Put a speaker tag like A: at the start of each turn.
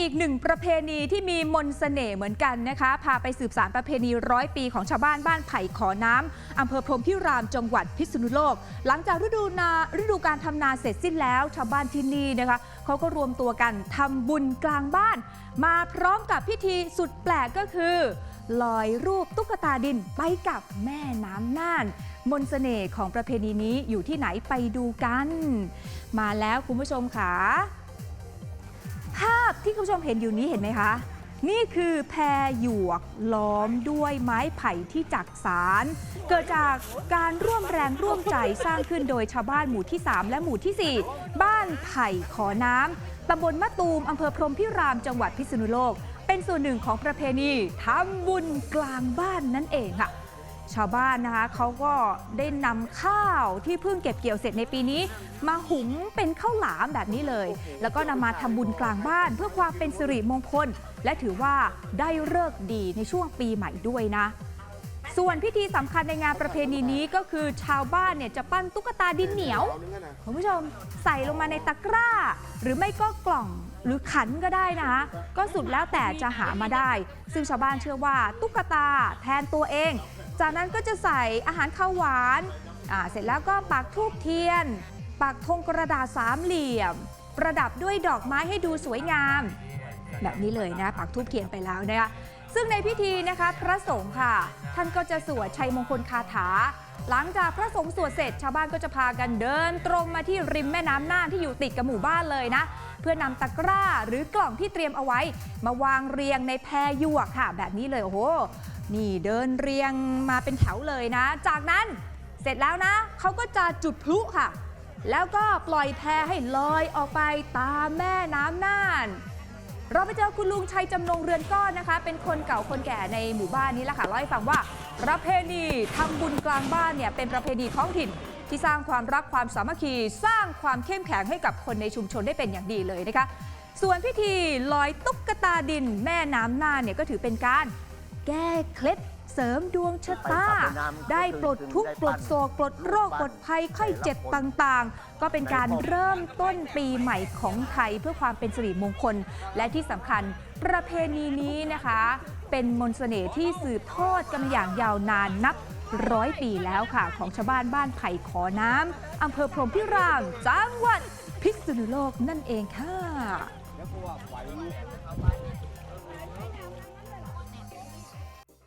A: อีกหนึ่งประเพณีที่มีมนต์เสน่ห์เหมือนกันนะคะ พาไปสืบสารประเพณีร้อยปีของชาวบ้านบ้านไผ่ขอน้ำอำเภอพรหมพิรามจังหวัดพิษณุโลก หลังจากฤดูนาฤดูการทำนาเสร็จสิ้นแล้ว ชาวบ้านที่นี่นะคะเขาก็รวมตัวกันทำบุญกลางบ้าน มาพร้อมกับพิธีสุดแปลกก็คือลอยรูปตุ๊กตาดินไปกับแม่น้ำน่าน มนต์เสน่ห์ของประเพณีนี้อยู่ที่ไหนไปดูกัน มาแล้วคุณผู้ชมค่ะ ที่คุณผู้ชมเห็นอยู่นี้เห็นไหมคะ นี่คือแพรหยวกล้อมด้วยไม้ไผ่ที่จักสาร เกิดจากการร่วมแรงร่วมใจสร้างขึ้นโดยชาวบ้านหมู่ที่ 3 และหมู่ทีสี่4 บ้านไผ่ขอน้ำตำบลมะตูมอำเภอพรหมพิรามจังหวัดพิษณุโลก เป็นส่วนหนึ่งของประเพณีทำบุญกลางบ้านนั่นเองค่ะ ชาวบ้านนะคะเขาก็ได้นำข้าวที่เพิ่งเก็บเกี่ยวเสร็จในปีนี้ มาหุงเป็นข้าวหลามแบบนี้เลย แล้วก็นำมาทำบุญกลางบ้าน เพื่อความเป็นสิริมงคล และถือว่าได้เลิกษ์ดีในช่วงปีใหม่ด้วยนะ ส่วนพิธีสำคัญในงานประเพณีนี้ก็คือชาวบ้านเนี่ยจะปั้นตุ๊กตาดินเหนียวคุณผู้ชมใส่ลงมาในตะกร้า หรือไม่ก็กล่องหรือขันก็ได้นะคะก็สุดแล้วแต่จะหามาได้ ซึ่งชาวบ้านเชื่อว่าตุ๊กตาแทนตัวเอง จากนั้นก็จะใส่อาหารข้าวหวานเสร็จแล้วก็ปักทูบเทียน ปักธงกระดาษสามเหลี่ยม ประดับด้วยดอกไม้ให้ดูสวยงาม แบบนี้เลยนะ ปักทูบเทียนไปแล้วนะคะ ซึ่งในพิธีนะคะพระสงฆ์ค่ะ ท่านก็จะสวดชัยมงคลคาถา หลังจากพระสงฆ์สวดเสร็จ ชาวบ้านก็จะพากันเดินตรงมาที่ริมแม่น้ำน่านที่อยู่ติดกับหมู่บ้านเลยนะ เพื่อนำตะกร้าหรือกล่องที่เตรียมเอาไว้ มาวางเรียงในแพหยวกค่ะ แบบนี้เลยโอ้โหนี่เดินเรียงมาเป็นแถวเลยนะ จากนั้นเสร็จแล้วนะเขาก็จะจุดพลุค่ะ แล้วก็ปล่อยแพให้ลอยออกไปตามแม่น้ำน่าน เราไปเจอคุณลุงชัยจำนงเรือนก้อนนะคะ เป็นคนเก่าคนแก่ในหมู่บ้านนี้แหละค่ะเล่าให้ฟังว่า ประเพณีทำบุญกลางบ้านเนี่ยเป็นประเพณีท้องถิ่นที่สร้างความรักความสามัคคี สร้างความเข้มแข็งให้กับคนในชุมชนได้เป็นอย่างดีเลยนะคะ ส่วนพิธีลอยตุ๊กตาดินแม่น้ำน่านเนี่ยก็ถือเป็นการแก้เคล็ด เสริมดวงชะตา ได้ปลดทุกข์ปลดโศกปลดโรคปลดภัยไข้เจ็บต่างๆ ก็เป็นการเริ่มต้นปีใหม่ของไทยเพื่อความเป็นสิริมงคล และที่สำคัญประเพณีนี้นะคะ เป็นมนต์เสน่ห์ที่สืบทอดกันมาอย่างยาวนานนับร้อยปีแล้วค่ะ ของชาวบ้านบ้านไผ่ขอน้ำอำเภอพรหมพิรามจังหวัดพิษณุโลกนั่นเองค่ะ